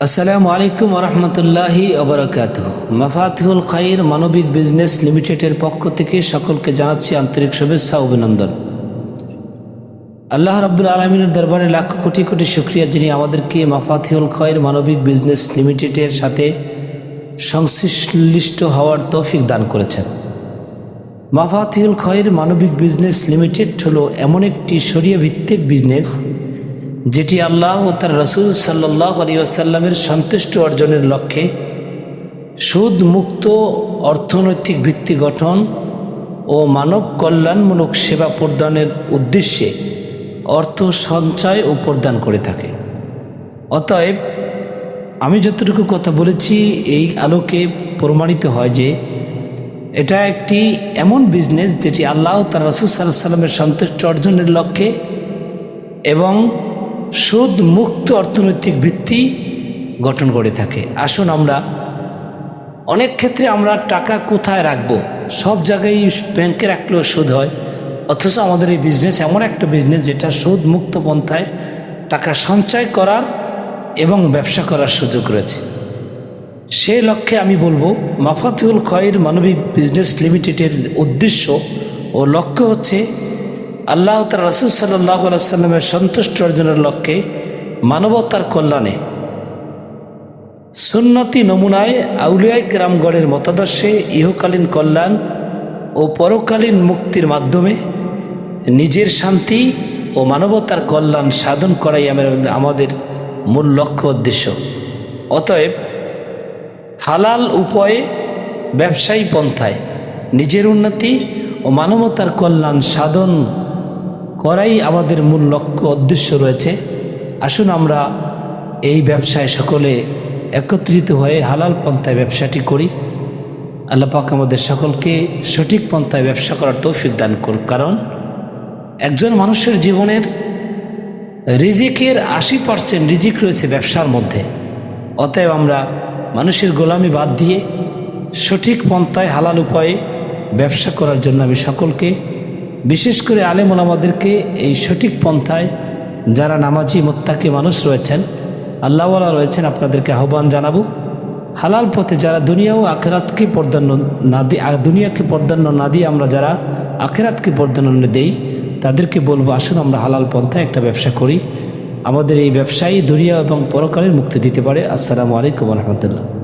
আসসালামু আলাইকুম রহমতুল্লাহি অবরাকাত মাফাতিহুল খাইর মানবিক বিজনেস লিমিটেডের পক্ষ থেকে সকলকে জানাচ্ছি আন্তরিক শুভেচ্ছা অভিনন্দন। আল্লাহ রাব্বুল আলমিনের দরবারে লাখ কোটি কোটি শুক্রিয়া যিনি আমাদেরকে মাফাতিহুল খয়ের মানবিক বিজনেস লিমিটেডের সাথে সংশ্লিষ্ট হওয়ার তৌফিক দান করেছেন। মাফাতিহুল খয়ের মানবিক বিজনেস লিমিটেড হলো এমন একটি শরীয় ভিত্তিক বিজনেস যেটি আল্লাহ ও তার রসুল সাল্লাহ আলী আসাল্লামের সন্তুষ্ট অর্জনের লক্ষ্যে সুদ মুক্ত অর্থনৈতিক ভিত্তি গঠন ও মানব কল্যাণমূলক সেবা প্রদানের উদ্দেশ্যে অর্থ সঞ্চয় ও প্রদান করে থাকে। অতএব আমি যতটুকু কথা বলেছি, এই আলোকে প্রমাণিত হয় যে এটা একটি এমন বিজনেস যেটি আল্লাহ তার রসুল সাল্লাহ সাল্লামের সন্তুষ্ট অর্জনের লক্ষ্যে এবং সুদ মুক্ত অর্থনৈতিক ভিত্তি গঠন করে থাকে। আসুন আমরা, অনেক ক্ষেত্রে আমরা টাকা কোথায় রাখব? সব জায়গায় ব্যাংকে রাখলেও সুদ হয়। অথচ আমাদের এই বিজনেস এমন একটা বিজনেস যেটা সুদ মুক্ত পন্থায় টাকা সঞ্চয় করার এবং ব্যবসা করার সুযোগ রয়েছে। সে লক্ষ্যে আমি বলব মাফাতিউল খয়ের মানবিক বিজনেস লিমিটেডের উদ্দেশ্য ও লক্ষ্য হচ্ছে আল্লাহ তার রসুল সাল্লাহ সাল্লামের সন্তুষ্ট অর্জনের লক্ষ্যে মানবতার কল্যাণে সুন্নতি নমুনায় আউলিয়ায় গ্রামগড়ের মতাদর্শে ইহকালীন কল্যাণ ও পরকালীন মুক্তির মাধ্যমে নিজের শান্তি ও মানবতার কল্যাণ সাধন করাই আমাদের মূল লক্ষ্য উদ্দেশ্য। অতএব হালাল উপায়ে ব্যবসায়ী পন্থায় নিজের উন্নতি ও মানবতার কল্যাণ সাধন করাই আমাদের মূল লক্ষ্য, উদ্দেশ্য রয়েছে। আসুন আমরা এই ব্যবসায় সকলে একত্রিত হয়ে হালাল পন্থায় ব্যবসাটি করি। আল্লাহ পাক আমাদের সকলকে সঠিক পন্থায় ব্যবসা করার তৌফিক দান করুক। কারণ একজন মানুষের জীবনের রিজিকের আশি পার্সেন্ট রিজিক রয়েছে ব্যবসার মধ্যে। অতএব আমরা মানুষের গোলামি বাদ দিয়ে সঠিক পন্থায় হালাল উপায়ে ব্যবসা করার জন্য আমি সকলকে বিশেষ করে আলেমন আমাদেরকে এই সঠিক পন্থায় যারা নামাজি মোত্তাকি মানুষ রয়েছেন, আল্লাহওয়ালা রয়েছেন, আপনাদেরকে আহ্বান জানাব। হালাল পথে যারা দুনিয়া ও আখেরাতকে পর্দান্য না দিয়ে দুনিয়াকে পর্দান্য না দিয়ে আমরা যারা আখেরাতকে পর্দান্য দেই, তাদেরকে বলব, আসুন আমরা হালাল পন্থায় একটা ব্যবসা করি। আমাদের এই ব্যবসায়ী দুনিয়া এবং পরকালের মুক্তি দিতে পারে। আসসালামু আলাইকুম রহমতুল্লাহ।